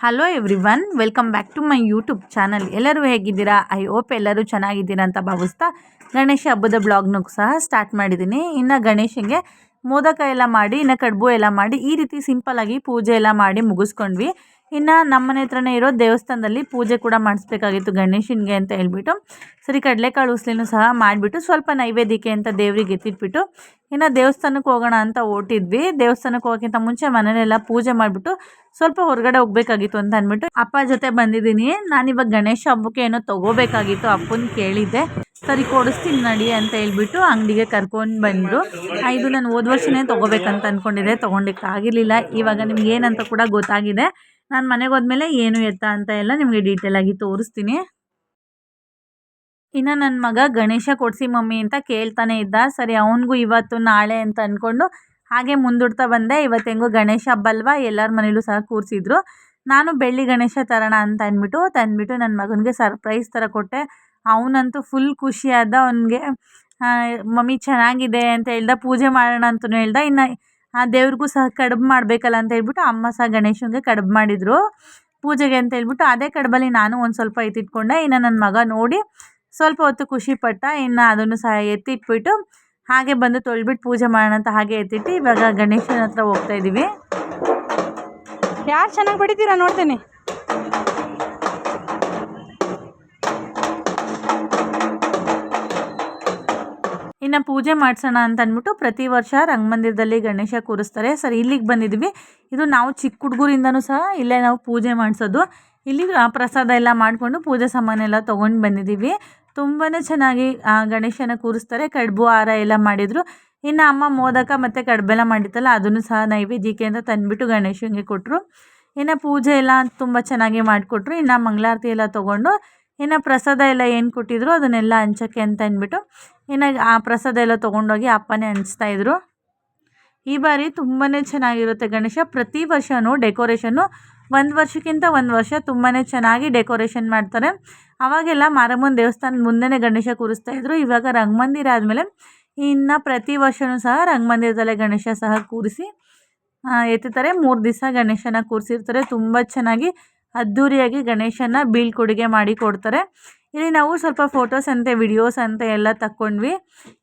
Hello every welcome back to my YouTube channel ಎಲ್ಲರೂ ಹೇಗಿದ್ದೀರಾ? I hope ಎಲ್ಲರೂ ಚೆನ್ನಾಗಿದ್ದೀರಾ ಅಂತ ಭಾವಿಸ್ತಾ ಗಣೇಶ ಹಬ್ಬದ ಬ್ಲಾಗ್ನೂ ಸಹ ಸ್ಟಾರ್ಟ್ ಮಾಡಿದ್ದೀನಿ. ಇನ್ನು ಗಣೇಶನಿಗೆ ಮೋದಕ ಎಲ್ಲ ಮಾಡಿ, ಇನ್ನು ಕಡುಬು ಎಲ್ಲ ಮಾಡಿ, ಈ ರೀತಿ ಸಿಂಪಲ್ಲಾಗಿ ಪೂಜೆ ಎಲ್ಲ ಮಾಡಿ ಮುಗಿಸ್ಕೊಂಡ್ವಿ. ಇನ್ನು ನಮ್ಮನೆ ಹತ್ರನೇ ಇರೋ ದೇವಸ್ಥಾನದಲ್ಲಿ ಪೂಜೆ ಕೂಡ ಮಾಡಿಸ್ಬೇಕಾಗಿತ್ತು ಗಣೇಶನಿಗೆ ಅಂತ ಹೇಳ್ಬಿಟ್ಟು. ಸರಿ, ಕಡಲೆಕಾಳು ಉಸ್ಲಿನೂ ಸಹ ಮಾಡಿಬಿಟ್ಟು ಸ್ವಲ್ಪ ನೈವೇದ್ಯಕ್ಕೆ ಅಂತ ದೇವ್ರಿಗೆ ಎತ್ತಿಟ್ಬಿಟ್ಟು ಇನ್ನು ದೇವಸ್ಥಾನಕ್ಕೆ ಹೋಗೋಣ ಅಂತ ಓಟಿದ್ವಿ. ದೇವಸ್ಥಾನಕ್ಕೆ ಹೋಗೋಕ್ಕಿಂತ ಮುಂಚೆ ಮನೇಲೆಲ್ಲ ಪೂಜೆ ಮಾಡಿಬಿಟ್ಟು ಸ್ವಲ್ಪ ಹೊರಗಡೆ ಹೋಗ್ಬೇಕಾಗಿತ್ತು ಅಂತ ಅಂದ್ಬಿಟ್ಟು ಅಪ್ಪ ಜೊತೆ ಬಂದಿದ್ದೀನಿ. ನಾನಿವಾಗ ಗಣೇಶ ಹಬ್ಬಕ್ಕೆ ಏನೋ ತೊಗೋಬೇಕಾಗಿತ್ತು, ಅಪ್ಪನ ಕೇಳಿದ್ದೆ. ಸರಿ, ಕೊಡಿಸ್ತೀನಿ ನಡಿ ಅಂತ ಹೇಳ್ಬಿಟ್ಟು ಅಂಗಡಿಗೆ ಕರ್ಕೊಂಡು ಬಂದರು ಇದು ನಾನು ಹೋದ ವರ್ಷನೇ ತೊಗೋಬೇಕಂತ ಅಂದ್ಕೊಂಡಿದ್ದೆ ತೊಗೊಂಡಿಕ್ಕೆ ಆಗಿರಲಿಲ್ಲ ಇವಾಗ ನಿಮ್ಗೆ ಏನಂತ ಕೂಡ ಗೊತ್ತಾಗಿದೆ. ನಾನು ಮನೆಗೆ ಹೋದ್ಮೇಲೆ ಏನು ಎತ್ತ ಅಂತ ಎಲ್ಲ ನಿಮಗೆ ಡೀಟೇಲಾಗಿ ತೋರಿಸ್ತೀನಿ. ಇನ್ನು ನನ್ನ ಮಗ ಗಣೇಶ ಕೊಡಿಸಿ ಮಮ್ಮಿ ಅಂತ ಕೇಳ್ತಾನೆ ಇದ್ದ. ಸರಿ, ಅವನಿಗೂ ಇವತ್ತು ನಾಳೆ ಅಂತ ಅಂದ್ಕೊಂಡು ಹಾಗೆ ಮುಂದೂಡ್ತಾ ಬಂದೆ. ಇವತ್ತು ಹೆಂಗೋ ಗಣೇಶ ಹಬ್ಬ ಅಲ್ವಾ, ಎಲ್ಲರ ಮನೇಲೂ ಸಹ ಕೂರಿಸಿದ್ರು. ನಾನು ಬೆಳ್ಳಿ ಗಣೇಶ ತರೋಣ ಅಂತ ಅಂದ್ಬಿಟ್ಟು, ತಂದ್ಬಿಟ್ಟು ನನ್ನ ಮಗನಿಗೆ ಸರ್ಪ್ರೈಸ್ ಥರ ಕೊಟ್ಟೆ. ಅವನಂತೂ ಫುಲ್ ಖುಷಿಯಾದ, ಅವನಿಗೆ ಮಮ್ಮಿ ಚೆನ್ನಾಗಿದೆ ಅಂತ ಹೇಳ್ದ. ಪೂಜೆ ಮಾಡೋಣ ಅಂತಲೂ ಹೇಳ್ದ. ಇನ್ನು ಆ ದೇವ್ರಿಗೂ ಸಹ ಕಡುಬು ಮಾಡಬೇಕಲ್ಲ ಅಂತ ಹೇಳ್ಬಿಟ್ಟು ಅಮ್ಮ ಸಹ ಗಣೇಶನಿಗೆ ಕಡುಬು ಮಾಡಿದರು. ಪೂಜೆಗೆ ಅಂತ ಹೇಳ್ಬಿಟ್ಟು ಅದೇ ಕಡುಬಲ್ಲಿ ನಾನು ಒಂದು ಸ್ವಲ್ಪ ಎತ್ತಿಟ್ಕೊಂಡೆ, ಇನ್ನು ನನ್ನ ಮಗ ನೋಡಿ ಸ್ವಲ್ಪ ಹೊತ್ತು ಖುಷಿಪಟ್ಟ ಇನ್ನು ಅದನ್ನು ಸಹ ಎತ್ತಿಟ್ಬಿಟ್ಟು ಹಾಗೆ ಬಂದು ತೊಳ್ಬಿಟ್ಟು ಪೂಜೆ ಮಾಡೋಣ ಹಾಗೆ ಎತ್ತಿಟ್ಟು ಇವಾಗ ಗಣೇಶನ ಹತ್ರ ಹೋಗ್ತಾ ಇದ್ದೀವಿ ಯಾರು ಚೆನ್ನಾಗಿ ಬಡಿತೀರಾ ನೋಡ್ತೀನಿ. ಇನ್ನು ಪೂಜೆ ಮಾಡಿಸೋಣ ಅಂತ ಅಂದ್ಬಿಟ್ಟು ಪ್ರತಿ ವರ್ಷ ರಂಗಮಂದಿರದಲ್ಲಿ ಗಣೇಶ ಕೂರಿಸ್ತಾರೆ. ಸರಿ, ಇಲ್ಲಿಗೆ ಬಂದಿದ್ವಿ. ಇದು ನಾವು ಚಿಕ್ಕ ಹುಡುಗರಿಂದನೂ ಸಹ ಇಲ್ಲೇ ನಾವು ಪೂಜೆ ಮಾಡಿಸೋದು. ಇಲ್ಲಿ ಪ್ರಸಾದ ಎಲ್ಲ ಮಾಡಿಕೊಂಡು ಪೂಜೆ ಸಾಮಾನೆಲ್ಲ ತೊಗೊಂಡು ಬಂದಿದ್ದೀವಿ ತುಂಬಾ ಚೆನ್ನಾಗಿ ಗಣೇಶನ ಕೂರಿಸ್ತಾರೆ. ಕಡುಬು ಹಾರ ಎಲ್ಲ ಮಾಡಿದರು. ಇನ್ನು ಅಮ್ಮ ಮೋದಕ ಮತ್ತು ಕಡುಬೆಲ್ಲ ಮಾಡಿತ್ತಲ್ಲ, ಅದನ್ನು ಸಹ ನೈವೇದ್ಯಕ್ಕೆ ಅಂತ ತಂದುಬಿಟ್ಟು ಗಣೇಶನಿಗೆ ಕೊಟ್ಟರು ಇನ್ನು ಪೂಜೆ ಎಲ್ಲ ತುಂಬ ಚೆನ್ನಾಗಿ ಮಾಡಿಕೊಟ್ರು. ಇನ್ನು ಮಂಗಳಾರತಿ ಎಲ್ಲ ತೊಗೊಂಡು ಇನ್ನು ಪ್ರಸಾದ ಎಲ್ಲ ಏನು ಕೊಟ್ಟಿದ್ರು ಅದನ್ನೆಲ್ಲ ಹಂಚೋಕ್ಕೆ ಅಂತ ಅಂದ್ಬಿಟ್ಟು ಇನ್ನು ಆ ಪ್ರಸಾದ ಎಲ್ಲ ತೊಗೊಂಡೋಗಿ ಅಪ್ಪನೇ ಹಂಚ್ತಾಯಿದ್ರು ಈ ಬಾರಿ ತುಂಬಾ ಚೆನ್ನಾಗಿರುತ್ತೆ ಗಣೇಶ. ಪ್ರತಿ ವರ್ಷವೂ ಡೆಕೋರೇಷನ್ನು ಒಂದು ವರ್ಷಕ್ಕಿಂತ ಒಂದು ವರ್ಷ ತುಂಬಾ ಚೆನ್ನಾಗಿ ಡೆಕೋರೇಷನ್ ಮಾಡ್ತಾರೆ. ಅವಾಗೆಲ್ಲ ಮಾರಮ್ಮನ ದೇವಸ್ಥಾನದ ಮುಂದೆನೇ ಗಣೇಶ ಕೂರಿಸ್ತಾಯಿದ್ರು ಇವಾಗ ರಂಗಮಂದಿರ ಆದಮೇಲೆ ಇನ್ನು ಪ್ರತಿ ವರ್ಷವೂ ಸಹ ರಂಗಮಂದಿರದಲ್ಲೇ ಗಣೇಶ ಸಹ ಕೂರಿಸಿ ಎತ್ತುತ್ತಾರೆ ಮೂರು ದಿವಸ ಗಣೇಶನ ಕೂರಿಸಿರ್ತಾರೆ. ತುಂಬ ಚೆನ್ನಾಗಿ ಅದ್ಧೂರಿಯಾಗಿ ಗಣೇಶನ ಬೀಳ್ಕೊಡುಗೆ ಮಾಡಿ ಕೊಡ್ತಾರೆ. ಇಲ್ಲಿ ನಾವು ಸ್ವಲ್ಪ ಫೋಟೋಸ್ ಅಂತೆ ವಿಡಿಯೋಸ್ ಅಂತೆ ಎಲ್ಲ ತಕ್ಕೊಂಡ್ವಿ.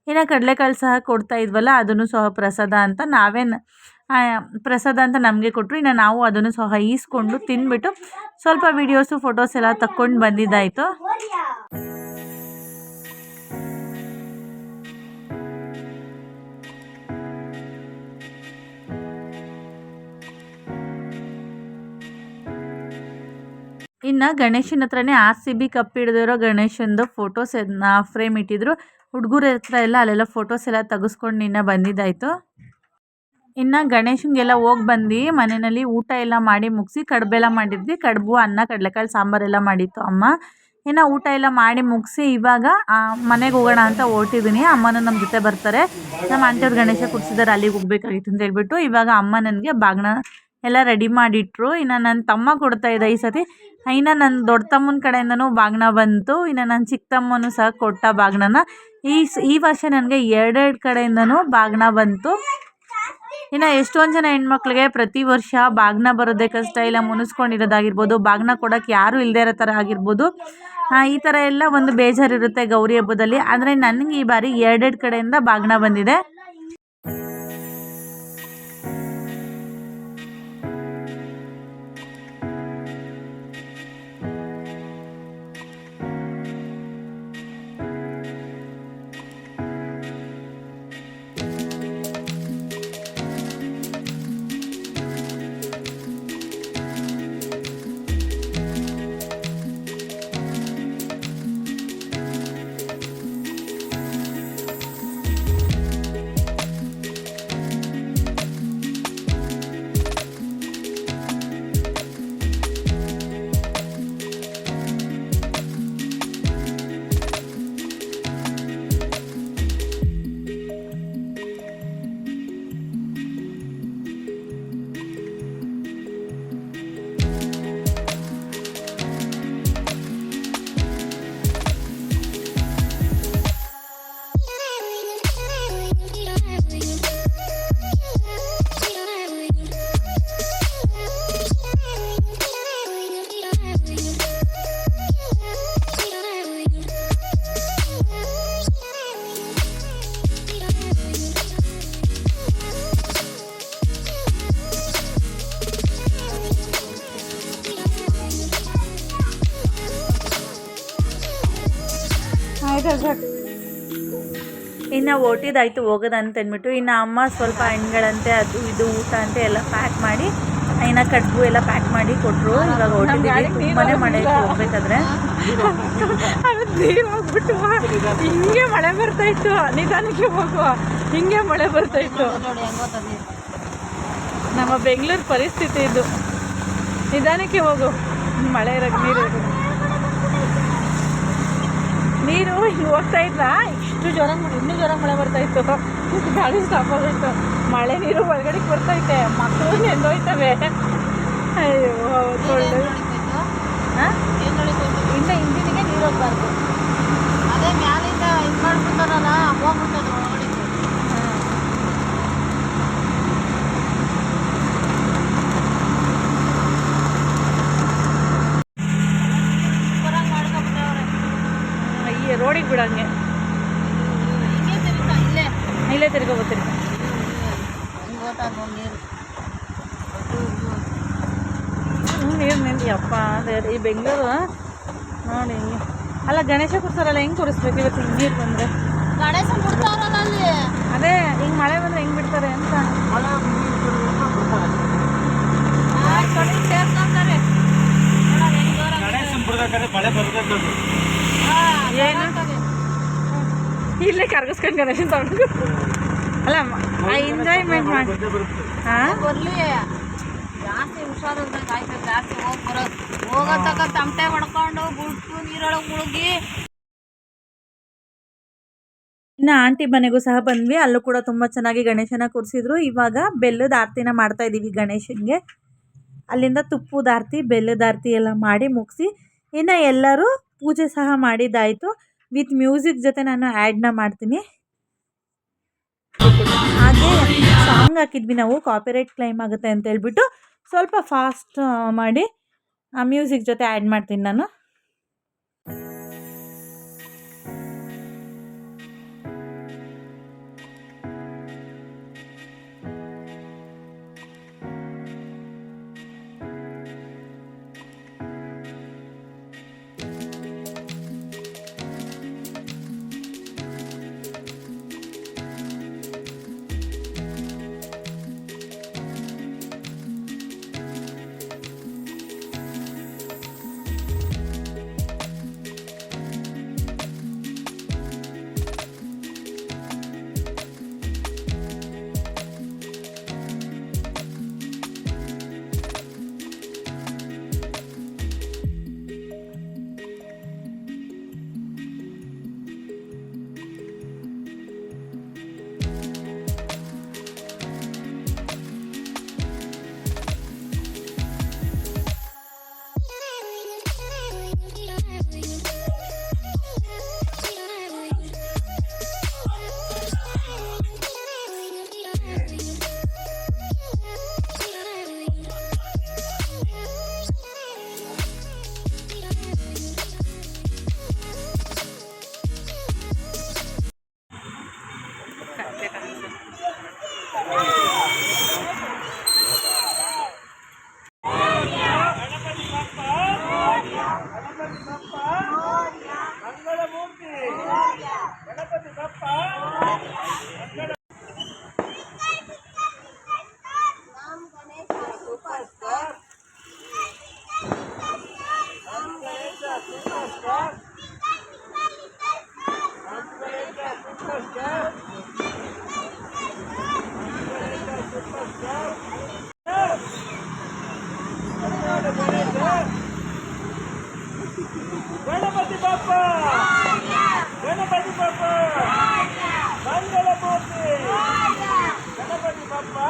ಇನ್ನು ಕಡಲೆಕಾಳು ಸಹ ಕೊಡ್ತಾ ಇದ್ವಲ್ಲ, ಅದನ್ನು ಸಹ ಪ್ರಸಾದ ಅಂತ ನಾವೇ ಪ್ರಸಾದ ಅಂತ ನಮಗೆ ಕೊಟ್ಟರು ಇನ್ನು ನಾವು ಅದನ್ನು ಸಹ ಈಸ್ಕೊಂಡು ತಿನ್ಬಿಟ್ಟು ಸ್ವಲ್ಪ ವಿಡಿಯೋಸು ಫೋಟೋಸ್ ಎಲ್ಲ ತಕ್ಕೊಂಡು ಬಂದಿದ್ದಾಯಿತು. ಇನ್ನು ಗಣೇಶನ ಹತ್ರನೇ ಆರ್ ಸಿ ಬಿ ಕಪ್ ಹಿಡಿದಿರೋ ಗಣೇಶಂದು ಫೋಟೋಸ್ ಫ್ರೇಮ್ ಇಟ್ಟಿದ್ರು. ಹುಡುಗರ ಹತ್ರ ಎಲ್ಲ ಅಲ್ಲೆಲ್ಲ ಫೋಟೋಸ್ ಎಲ್ಲ ತೆಗೆಸ್ಕೊಂಡು ನಿನ್ನ ಬಂದಿದ್ದಾಯಿತು. ಇನ್ನು ಗಣೇಶನಿಗೆಲ್ಲ ಹೋಗಿ ಬಂದು ಮನೆಯಲ್ಲಿ ಊಟ ಎಲ್ಲ ಮಾಡಿ ಮುಗಿಸಿ ಕಡುಬೆಲ್ಲ ಮಾಡಿದ್ವಿ. ಕಡುಬು, ಅನ್ನ, ಕಡಲೆಕಾಳು ಸಾಂಬಾರೆಲ್ಲ ಮಾಡಿತ್ತು ಅಮ್ಮ. ಇನ್ನು ಊಟ ಎಲ್ಲ ಮಾಡಿ ಮುಗಿಸಿ ಇವಾಗ ಮನೆಗೆ ಹೋಗೋಣ ಅಂತ ಹೊರಟಿದ್ದೀನಿ ಅಮ್ಮನೂ ನಮ್ಮ ಜೊತೆ ಬರ್ತಾರೆ. ನಮ್ಮ ಆಂಟಿಯವ್ರು ಗಣೇಶ ಕುಡಿಸಿದ್ದಾರೆ ಅಲ್ಲಿಗೆ ಹೋಗ್ಬೇಕಾಗಿತ್ತು ಅಂತ ಹೇಳ್ಬಿಟ್ಟು ಇವಾಗ ಅಮ್ಮ ನನಗೆ ಬಾಗ್ನ ಎಲ್ಲ ರೆಡಿ ಮಾಡಿಟ್ರು. ಇನ್ನು ನನ್ನ ತಮ್ಮ ಕೊಡ್ತಾ ಇದ್ದ ಈ ಸತಿ. ಇನ್ನು ನನ್ನ ದೊಡ್ಡ ತಮ್ಮನ ಕಡೆಯಿಂದನೂ ಬಾಗ್ನ ಬಂತು. ಇನ್ನು ನನ್ನ ಚಿಕ್ಕ ತಮ್ಮನೂ ಸಹ ಕೊಟ್ಟ ಬಾಗ್ನನ ಈ ಸ್, ಈ ವರ್ಷ ನನಗೆ ಎರಡೆರಡು ಕಡೆಯಿಂದನೂ ಬಾಗ್ನ ಬಂತು. ಇನ್ನು ಎಷ್ಟೊಂದು ಜನ ಹೆಣ್ಮಕ್ಳಿಗೆ ಪ್ರತಿ ವರ್ಷ ಬಾಗ್ನ ಬರೋದೇ ಕಷ್ಟ ಇಲ್ಲ ಮುನಿಸ್ಕೊಂಡಿರೋದಾಗಿರ್ಬೋದು ಬಾಗ್ನ ಕೊಡೋಕ್ಕೆ ಯಾರೂ ಇಲ್ಲದೇ ಇರೋ ಥರ ಆಗಿರ್ಬೋದು. ಈ ಥರ ಎಲ್ಲ ಒಂದು ಬೇಜಾರಿರುತ್ತೆ ಗೌರಿ ಹಬ್ಬದಲ್ಲಿ. ಆದರೆ ನನಗೆ ಈ ಬಾರಿ ಎರಡೆರಡು ಕಡೆಯಿಂದ ಬಾಗ್ನ ಬಂದಿದೆ. ಇನ್ನು ಒಟ್ಟಿದ್ದಾಯ್ತು ಹೋಗೋದು ಅಂತ ಅಂದ್ಬಿಟ್ಟು. ಇನ್ನು ಅಮ್ಮ ಸ್ವಲ್ಪ ಹಣ್ಣುಗಳಂತೆ ಅದು ಇದು ಊಟ ಅಂತ ಎಲ್ಲ ಪ್ಯಾಕ್ ಮಾಡಿ ಇನ್ನು ಕಡುಬು ಎಲ್ಲ ಪ್ಯಾಕ್ ಮಾಡಿ ಕೊಟ್ಟರು ಇವಾಗ ಹೊರಟಿದ್ದೀವಿ ತುಂಬಾ ಮಳೆ ಹೋಗ್ಬೇಕಾದ್ರೆ. ನೀರು ಹೋಗ್ಬಿಟ್ಟು ಹಿಂಗೆ ಮಳೆ ಬರ್ತಾ ಇತ್ತು. ನಿಧಾನಕ್ಕೆ ಹೋಗುವ. ಹಿಂಗೆ ಮಳೆ ಬರ್ತಾ ಇತ್ತು. ನಮ್ಮ ಬೆಂಗಳೂರು ಪರಿಸ್ಥಿತಿ ಇದು. ನಿಧಾನಕ್ಕೆ ಹೋಗು. ಮಳೆ ಇರೋ ನೀರು. ನೀರು ಹಿಂಗೆ ಹೋಗ್ತಾ ಇದ್ದ ಇಷ್ಟು ಜ್ವರ ಇನ್ನೂ ಜ್ವರ ಮಳೆ ಬರ್ತಾ ಇತ್ತು. ಗಾಡಿ ಸ್ಟಾಪ್ ಆಗೋಯ್ತು ಮಳೆ ನೀರು ಒಳಗಡೆಗೆ ಬರ್ತೈತೆ. ಮಕ್ಕಳು ನೆಂದೋಯ್ತವೆ. ಅಯ್ಯೋ ಒಳ್ಳೆ ಹಾಂ ಇನ್ನು ಇಂಜಿನಿಗೆ ನೀರು ಹೋಗ್ಬಾರ್ದು ಅದೇ ಮ್ಯಾಲಿಂದ ಇದು ಮಾಡ್ಬಿಡ್ತಾರಲ್ಲ ಹೋಗ್ಬಿಡ್ತದೆ ಒಳಗಡೆ ಸೂಪರಾಗಿ ಮಾಡ್ಕೊಂಬಿಟ್ಟವ್ರೆ ಈ ರೋಡಿಗೆ ಬಿಡಂಗೆ ಹಿಂಗೆ ತಿರುಗ್ತಾ ಇಲ್ಲೇ ಇಲ್ಲೇ ತಿರ್ಗೋಬೋತೀರಿ ಹಿಂಗೆ ಹೋಗ್ತಾ ನೋಡಿ ನೀರು ಇದು, ಇದು. ನೀರು ನಿಂತು ಅಪ್ಪ ಅದೇ ಈ ಬೆಂಗಳೂರು ನೋಡಿ ಅಲ್ಲ ಗಣೇಶ ಕೂರ್ಸಾರಲ್ಲ ಹೆಂಗೆ ಕೂರಿಸ್ಬೇಕು ಇವತ್ತು ಹಿಂಗೆ ನೀರು ಬಂದರೆ? ಗಣೇಶ ಅದೇ ಹಿಂಗೆ ಮಳೆ ಬಂದರೆ ಹೆಂಗೆ ಬಿಡ್ತಾರೆ ಅಂತ. ಆ ಕಡೆ ಸೇರ್ಕೊಂತಾರೆ. ನೋಡೋಣ ಹೆಂಗ್ ಜೋರಾಗಿ ಮಳೆ ಬರ್ತದೆ ಹಾ, ಏನು? ಇಲ್ಲೇ ಕರ್ಗಿಸ್ಕೊಂಡು ಗಣೇಶನ್ ತಗೊಂಡು ಅಲ್ಲ ಎಂಜಾಯ್ಮೆಂಟ್ ಮಾಡಿ. ಹಾಂ ಬರ್ಲಿ. ಜಾಸ್ತಿ ಹುಷಾರಿಲ್ದಂಗೆ ಆಯ್ತು, ಜಾಸ್ತಿ ಹೋಗಿ ಬರೋದು. ಹೋಗೋ ತಕ ತಮಟೆ ಹೊಡ್ಕೊಂಡು ಗುಡ್ಸು ನೀರೊಳಗೆ ಮುಳುಗಿ. ಇನ್ನು ಆಂಟಿ ಮನೆಗೂ ಸಹ ಬಂದ್ವಿ. ಅಲ್ಲೂ ಕೂಡ ತುಂಬ ಚೆನ್ನಾಗಿ ಗಣೇಶನ ಕೂರಿಸಿದ್ರು. ಇವಾಗ ಬೆಲ್ಲದ ಆರತಿನ ಮಾಡ್ತಾ ಇದ್ದೀವಿ ಗಣೇಶನಿಗೆ. ಅಲ್ಲಿಂದ ತುಪ್ಪದ ಆರತಿ ಬೆಲ್ಲದ ಆರತಿ ಎಲ್ಲ ಮಾಡಿ ಮುಗಿಸಿ, ಇನ್ನು ಎಲ್ಲರೂ ಪೂಜೆ ಸಹ ಮಾಡಿದ್ದಾಯಿತು. ವಿತ್ ಮ್ಯೂಸಿಕ್ ಜೊತೆ ನಾನು ಆ್ಯಡ್ನ ಮಾಡ್ತೀನಿ. ಹಾಗೆ ಸಾಂಗ್ ಹಾಕಿದ್ವಿ ನಾವು. ಕಾಪಿರೈಟ್ ಕ್ಲೈಮ್ ಆಗುತ್ತೆ ಅಂತ ಹೇಳ್ಬಿಟ್ಟು ಸ್ವಲ್ಪ ಫಾಸ್ಟ್ ಮಾಡಿ ಆ ಮ್ಯೂಸಿಕ್ ಜೊತೆ ಆ್ಯಡ್ ಮಾಡ್ತೀನಿ ನಾನು. பாப்பா. கணபதி பாப்பா. மங்கள மூர்த்தி கணபதி பாப்பா.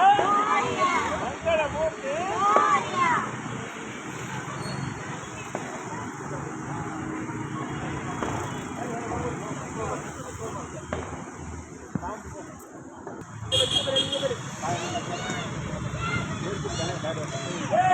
மங்கள மூர்த்தி Hey!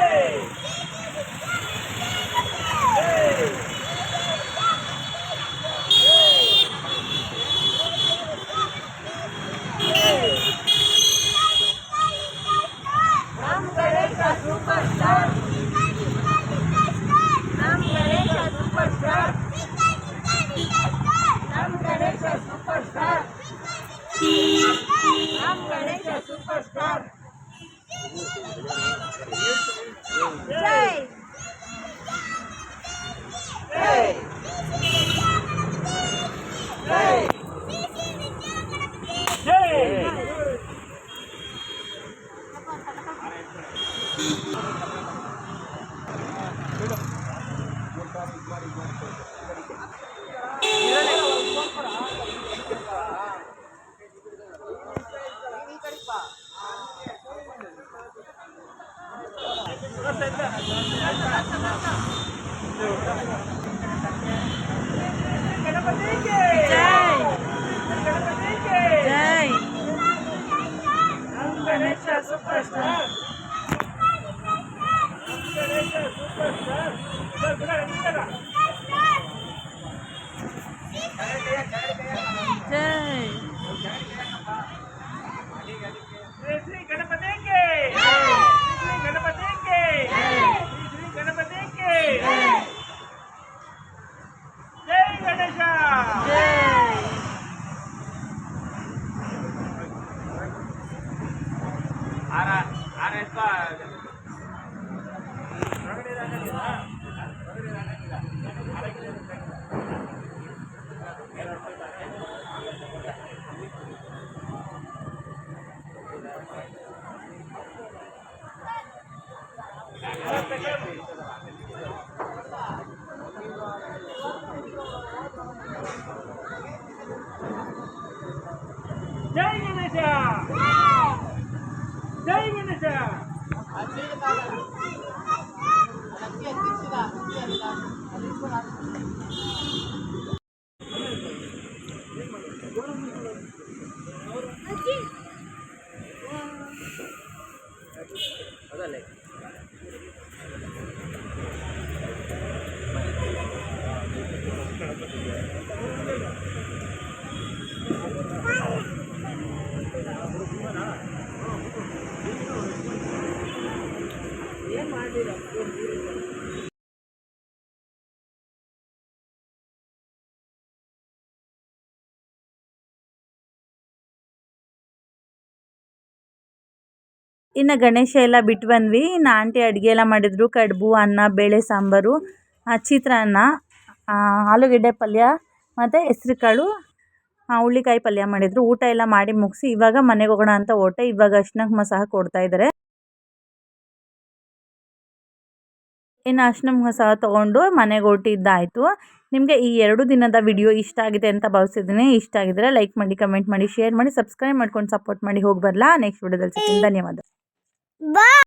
ஆறா ஆறு இருக்கா ಜೈ ಶ್ರೀ ಶ್ರೀ ಗಣಪತಿಗೆ ಶ್ರೀ ಗಣಪತಿಗೆ ಶ್ರೀ ಗಣಪತಿಗೆ ಇನ್ನು ಗಣೇಶ ಎಲ್ಲ ಬಿಟ್ಟು ಬಂದ್ವಿ ಇನ್ನು ಆಂಟಿ ಅಡುಗೆ ಎಲ್ಲ ಮಾಡಿದರು. ಕಡುಬು, ಅನ್ನ, ಬೇಳೆ, ಸಾಂಬಾರು ಚಿತ್ರಾನ್ನ ಆಲೂಗಡ್ಡೆ ಪಲ್ಯ, ಮತ್ತು ಹೆಸ್ರು ಕಾಳು ಹುಳ್ಳಿಕಾಯಿ ಪಲ್ಯ ಮಾಡಿದರು. ಊಟ ಎಲ್ಲ ಮಾಡಿ ಮುಗಿಸಿ ಇವಾಗ ಮನೆಗೆ ಹೋಗೋಣ ಅಂತ ಹೊರಟೆ. ಇವಾಗ ಅರ್ಶಿನ ಕುಂಕುಮ ಸಹ ಕೊಡ್ತಾ ಇದ್ದಾರೆ ಇನ್ನು ಅರ್ಶಿನ ಕುಂಕುಮ ಸಹ ತೊಗೊಂಡು ಮನೆಗೆ ಹೊರಟಿದ್ದಾಯಿತು. ನಿಮಗೆ ಈ ಎರಡು ದಿನದ ವಿಡಿಯೋ ಇಷ್ಟ ಆಗಿದೆ ಅಂತ ಭಾವಿಸಿದ್ದೀನಿ. ಇಷ್ಟ ಆಗಿದ್ರೆ ಲೈಕ್ ಮಾಡಿ, ಕಮೆಂಟ್ ಮಾಡಿ, ಶೇರ್ ಮಾಡಿ, ಸಬ್ಸ್ಕ್ರೈಬ್ ಮಾಡ್ಕೊಂಡು ಸಪೋರ್ಟ್ ಮಾಡಿ. ಹೋಗಿ ಬರಲಾ. ನೆಕ್ಸ್ಟ್ ವಿಡಿಯೋದಲ್ಲಿ ಸಿಗ್ತೀನಿ. ಧನ್ಯವಾದ. Bye.